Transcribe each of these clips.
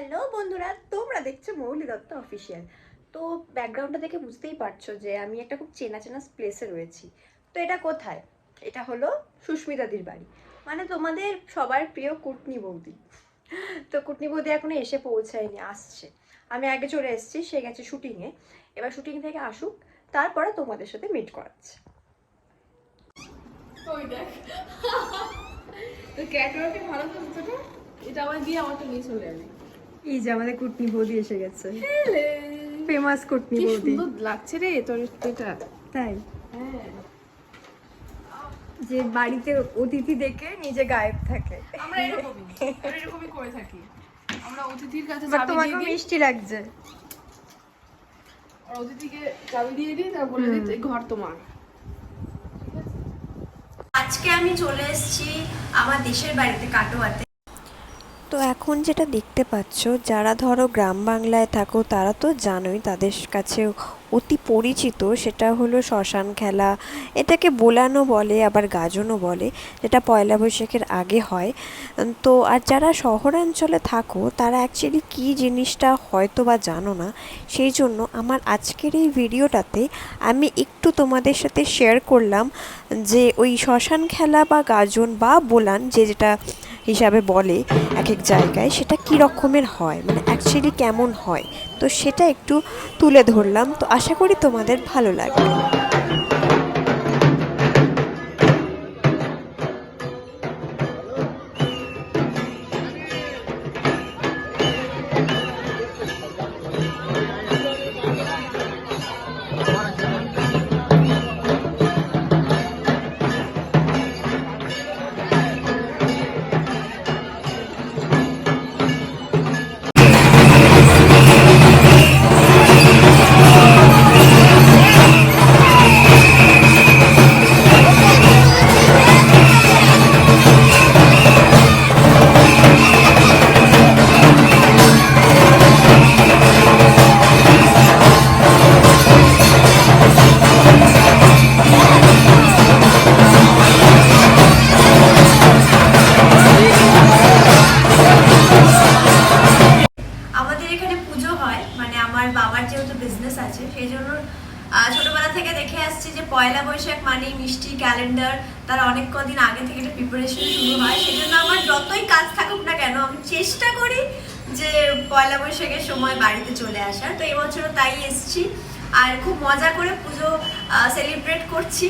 Hello বন্ধুরা, তোমরা দেখছ মৌলি দত্ত অফিসিয়াল তো ব্যাকগ্রাউন্ডটা দেখে বুঝতেই পারছ যে আমি একটা খুব চেনা চেনা প্লেসে রয়েছি। তো এটা কোথায়? এটা হলো সুস্মিতাদির বাড়ি। মানে তোমাদের সবার প্রিয় কুটনি বৌদি। তো কুটনি বৌদি এখনও এসে পৌঁছায়নি, আসছে। আমি আগে চলে এসেছি, সে গেছে শুটিংয়ে এবার শুটিং থেকে আসুক, তারপরে তোমাদের সাথে মিট করাচ্ছে। তো ক্যাটওয়ার্কে ভালো তো এটা আমার দিয়ে আমাকে নিয়ে চলে যাবে এই যে আমাদের কুটনি বৌদি এসে গেছে। ফেমাস কুটনি বৌদি। সুন্দর লাগছে রে তোর এটা। তাই? হ্যাঁ। যে বাড়িতে অতিথি দেখে নিজে গায়েব থাকে। আমরা এরকমই আমরা এরকমই করে থাকি। আমরা অতিথির কাছে চাবি তোমাকে দিয়ে দিই। মিষ্টি লাগছে। আর অতিথিকে চাবি দিয়ে দিই তারপর বলে দিই ঘর তোমার। আজকে আমি চলে এসেছি আমার দেশের বাড়িতে কাটোয়াতে। তো এখন যেটা দেখতে পাচ্ছ, যারা ধরো গ্রাম বাংলায় থাকো, তারা তো জানোই তাদের কাছে অতি পরিচিত। সেটা হলো শ্মশান খেলা, এটাকে বোলানো বলে, আবার গাজনও বলে, যেটা পয়লা বৈশাখের আগে হয়। তো আর যারা শহরাঞ্চলে থাকো, তারা অ্যাকচুয়ালি কী জিনিসটা হয়তো বা জানো না, সেই জন্য আমার আজকের এই ভিডিওটাতে আমি একটু তোমাদের সাথে শেয়ার করলাম যে ওই শ্মশান খেলা বা গাজন বা বোলান, যে যেটা হিসাবে বলে এক জায়গায় সেটা কী রকমের হয়? মানে অ্যাকচুয়ালি কেমন হয়? তো সেটা একটু তুলে ধরলাম। তো আশা করি তোমাদের ভালো লাগবে। হয়। মানে আমার বাবার যেহেতু বিজনেস আছে, সেই জন্য ছোটবেলা থেকে দেখে আসছি যে পয়লা বৈশাখ মানে মিষ্টি ক্যালেন্ডার তার অনেক কদিন আগে থেকে একটা প্রিপারেশন শুরু হয়। সেই জন্য আমার যতই কাজ থাকুক না কেন, আমি চেষ্টা করি যে পয়লা বৈশাখের সময় বাড়িতে চলে আসার। তো এবছরও তাই এসছি। আর খুব মজা করে পুজো সেলিব্রেট করছি।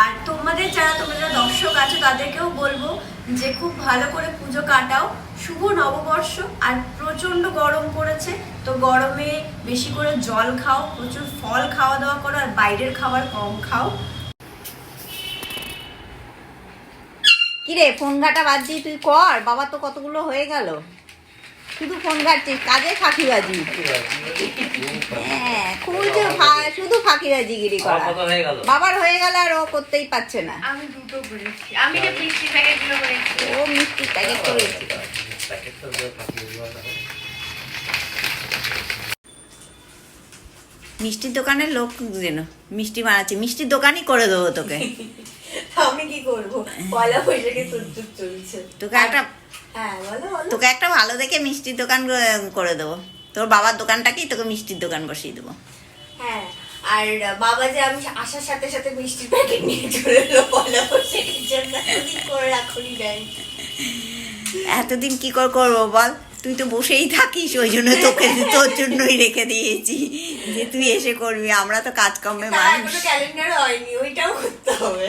আর তোমাদের যারা, তোমরা যারা দর্শক আছো, তাদেরকেও বলব যে খুব ভালো করে পুজো কাটাও। শুভ নববর্ষ আর প্রচণ্ড গরম পড়েছে, তো গরমে বেশি করে জল খাও, প্রচুর ফল খাওয়া দাওয়া করো আর বাইরের খাবার কম খাও। কিরে, ফোন ঘাটা বাদ দিয়ে তুই কর, বাবা তো কতগুলো হয়ে গেল। শুধু ফোন ঘাটছিস কাজে ফাঁকিবাজি। হ্যাঁ ফা- শুধু ফাঁকিবাজি গিরি করা। বাবার হয়ে গেল আর ও করতেই পারছে না। আমি দুটো করেছি। আমি যে মিষ্টি প্যাকেটগুলো করেছি। ও মিষ্টির প্যাকেট করেছে। মিষ্টির দোকানের লোক যেন মিষ্টি বানাচ্ছে। মিষ্টির দোকানই করে দেবো তোকে। আমি কি করব? পয়লা বৈশাখে সুযোগ চলছে। তোকে একটা তোকে একটা ভালো দেখে মিষ্টির দোকান করে দেবো। তোর বাবার দোকানটাকেই তোকে মিষ্টির দোকান বসিয়ে দেবো। হ্যাঁ আর বাবা যে আমি আসার সাথে সাথে মিষ্টির প্যাকেট নিয়ে চলে এলো জন্য এতদিন করে রাখুনি এতদিন কি কর করব বল? তুই তো বসেই থাকিস ওই জন্য তোকে তোর জন্যই রেখে দিয়েছি যে তুই এসে করবি। আমরা তো কাজকর্মে মানুষ। ক্যালেন্ডার হয়নি ওইটাও করতে হবে।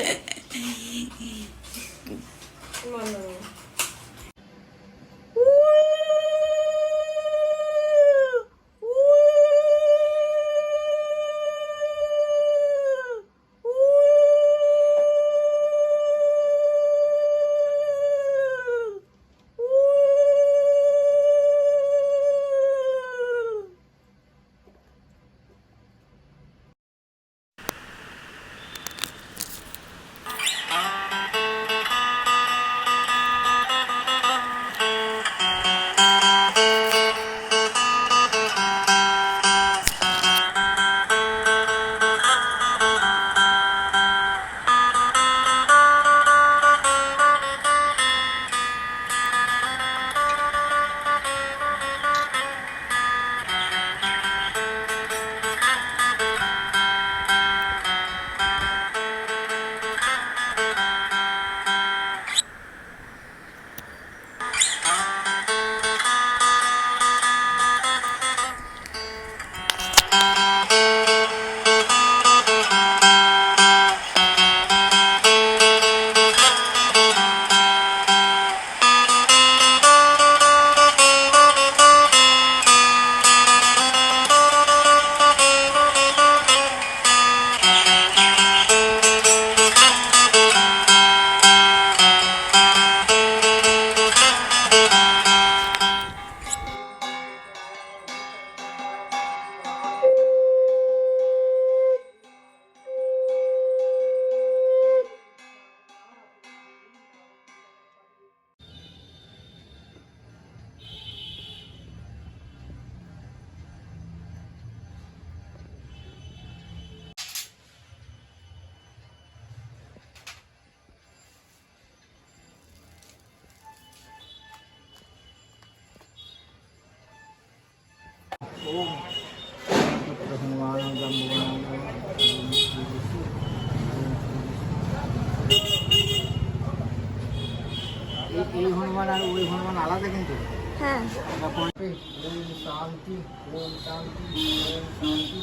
ওম শান্তি ওম শান্তি ওম শান্তি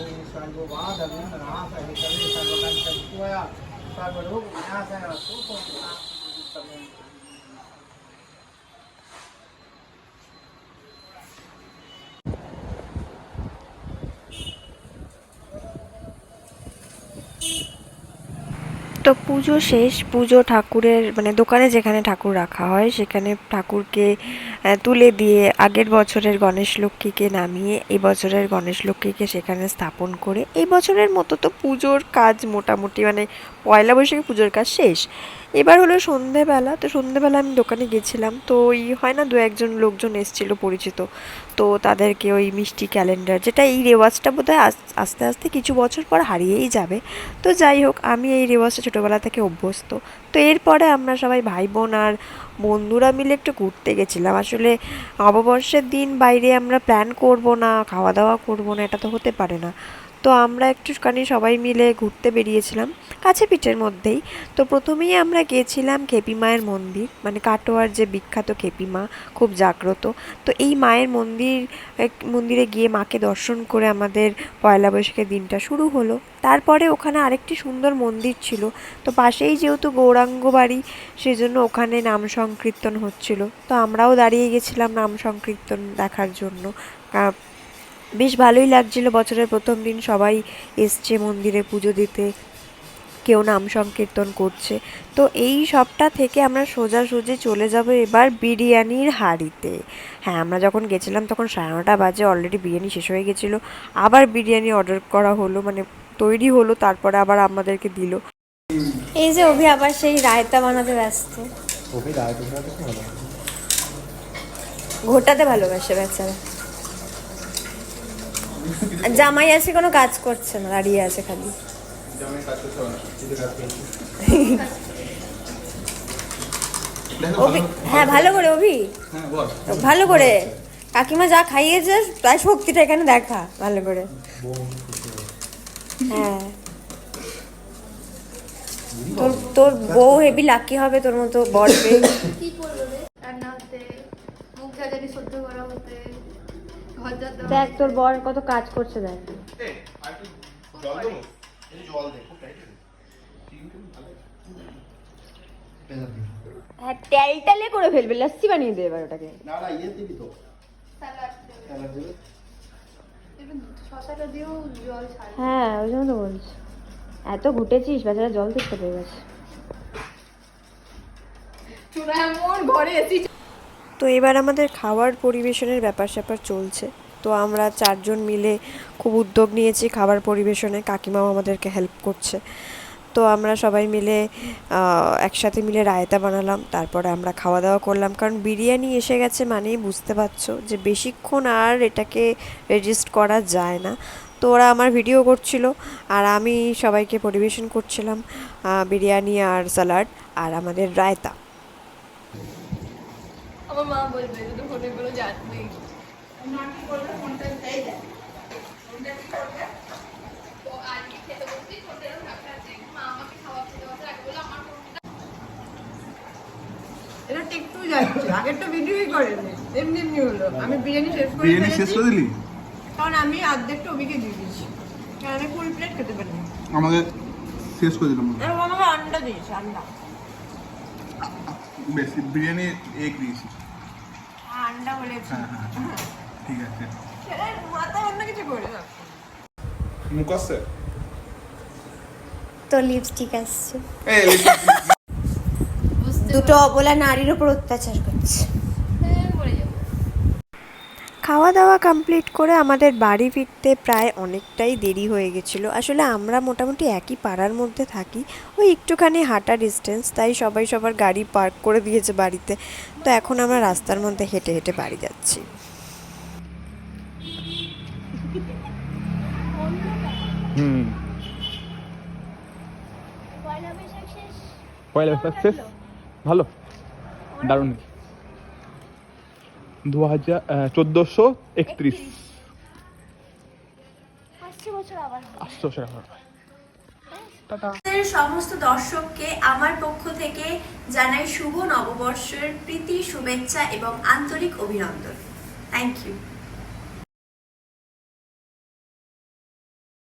ওম সর্ববাদ নাশ হিতলে সর্বকান্ত বিশ্বয়া সর্বরোগ বিনাশায় তো পুজো শেষ, পুজো ঠাকুরের মানে দোকানে যেখানে ঠাকুর রাখা হয়, সেখানে ঠাকুরকে তুলে দিয়ে আগের বছরের গণেশ লক্ষ্মীকে নামিয়ে এই বছরের গণেশ লক্ষ্মীকে সেখানে স্থাপন করে এই বছরের মতো তো পুজোর কাজ মোটামুটি মানে পয়লা বৈশাখে পুজোর কাজ শেষ। এবার হলো সন্ধেবেলা, তো সন্ধেবেলা আমি দোকানে গেছিলাম, তো ওই হয় না দু একজন লোকজন এসেছিল পরিচিত, তো তাদেরকে ওই মিষ্টি ক্যালেন্ডার যেটা এই রেওয়াজটা বোধহয় আস্তে আস্তে কিছু বছর পর হারিয়েই যাবে। তো যাই হোক, আমি এই রেওয়াজটা ছোটোবেলা থেকে অভ্যস্ত। তো এরপরে আমরা সবাই ভাই বোন আর বন্ধুরা মিলে একটু ঘুরতে গেছিলাম। আসলে নববর্ষের দিন বাইরে আমরা প্ল্যান করব না খাওয়া দাওয়া করব না, এটা তো হতে পারে না। তো আমরা একটুখানি সবাই মিলে ঘুরতে বেরিয়েছিলাম কাছে পিঠের মধ্যেই। তো প্রথমেই আমরা গিয়েছিলাম খেপি মায়ের মন্দির মানে কাটোয়ার যে বিখ্যাত খেপি মা, খুব জাগ্রত। তো এই মায়ের মন্দির মন্দিরে গিয়ে মাকে দর্শন করে আমাদের পয়লা বৈশাখের দিনটা শুরু হলো। তারপরে ওখানে আরেকটি সুন্দর মন্দির ছিল। তো পাশেই যেহেতু গৌরাঙ্গ বাড়ি, সেজন্য ওখানে নাম সংকীর্তন হচ্ছিল। তো আমরাও দাঁড়িয়ে গেছিলাম নাম সংকীর্তন দেখার জন্য। বেশ ভালোই লাগছিল বছরের প্রথম দিন সবাই এসছে মন্দিরে পুজো দিতে কেউ নাম সংকীর্তন করছে। তো এই সবটা থেকে আমরা সোজাসুজি চলে যাব এবার বিরিয়ানির হাড়িতে। হ্যাঁ আমরা যখন গেছিলাম তখন সাড়ে নটা বাজে অলরেডি বিরিয়ানি শেষ হয়ে গেছিল। আবার বিরিয়ানি অর্ডার করা হলো মানে তৈরি হলো তারপরে আবার আমাদেরকে দিল। এই যে অভি আবার সেই রায়তা বানাতে ব্যস্ত। ঘোটাতে ভালোবাসে বেচারা। জামাই আছে কোনো কাজ করছে না দাঁড়িয়ে আছে খালি। হ্যাঁ ভালো করে অভি। ভালো করে। কাকিমা যা খাইয়েছে তার শক্তিটা এখানে দেখা ভালো করে। হ্যাঁ। তোর তোর বউ হেবি লাকি হবে তোর মতো পেয়ে কি করব রান্না হতে মুখ ঝাঁঝানি সহ্য করা হতে দেখ তোর বর কত কাজ করছে দেখ। হ্যাঁ তেল তেলে করে ফেলবে লস্যি বানিয়ে দে এবার ওটাকে। একটু শশাটা দিয়েও জল ছাড় হ্যাঁ ওই জন্য তো বলছি। এত ঘুটেছিস বেচারা জল দেখতে পেয়ে গেছে। ঘরে এসি তো এবার আমাদের খাবার পরিবেশনের ব্যাপার স্যাপার চলছে। তো আমরা চারজন মিলে খুব উদ্যোগ নিয়েছি খাবার পরিবেশনে, কাকিমাও আমাদেরকে হেল্প করছে। তো আমরা সবাই মিলে একসাথে মিলে রায়তা বানালাম, তারপরে আমরা খাওয়া দাওয়া করলাম। কারণ বিরিয়ানি এসে গেছে মানেই বুঝতে পারছ যে বেশিক্ষণ আর এটাকে রেজিস্ট করা যায় না। তো ওরা আমার ভিডিও করছিল আর আমি সবাইকে পরিবেশন করছিলাম বিরিয়ানি আর স্যালাড আর আমাদের রায়তা। আমার মা বলবে যদি ফোনে কোনো জাত নেই। এটা টিকটু যাচ্ছে। আগেরটা ভিডিওই করেনি। এমনি এমনি হলো। আমি বিরিয়ানি শেষ করে বিরিয়ানি শেষ করে দিলি? কারণ আমি অর্ধেকটা দিয়ে দিয়েছি। কারণ আমি ফুল প্লেট খেতে পারি না আমাকে শেষ করে দিলাম। আর আমাকে আন্ডা দিয়েছে আন্ডা। বেশি বিরিয়ানি এগ দিয়েছি। আন্ডা হলে হ্যাঁ হ্যাঁ ঠিক আছে। মাথায় অন্য কিছু করে মুখ আসছে তো লিপস্টিক আসছে। দুটো অবলা নারীর উপর অত্যাচার করছে। হ্যাঁ খাওয়া দাওয়া কমপ্লিট করে আমাদের বাড়ি ফিরতে প্রায় অনেকটাই দেরি হয়ে গেছিল। আসলে আমরা মোটামুটি একই পাড়ার মধ্যে থাকি। ওই একটুখানি হাঁটা ডিস্টেন্স তাই সবাই সবার গাড়ি পার্ক করে দিয়েছে বাড়িতে। তো এখন আমরা রাস্তার মধ্যে হেঁটে হেঁটে বাড়ি যাচ্ছি। হুম। পয়লা বৈশাখ শেষ? ভালো। দারুণ। দু হাজার চোদ্দোশো একত্রিশ। সমস্ত দর্শককে আমার পক্ষ থেকে জানাই শুভ নববর্ষের প্রীতি শুভেচ্ছা এবং আন্তরিক অভিনন্দন। Thank you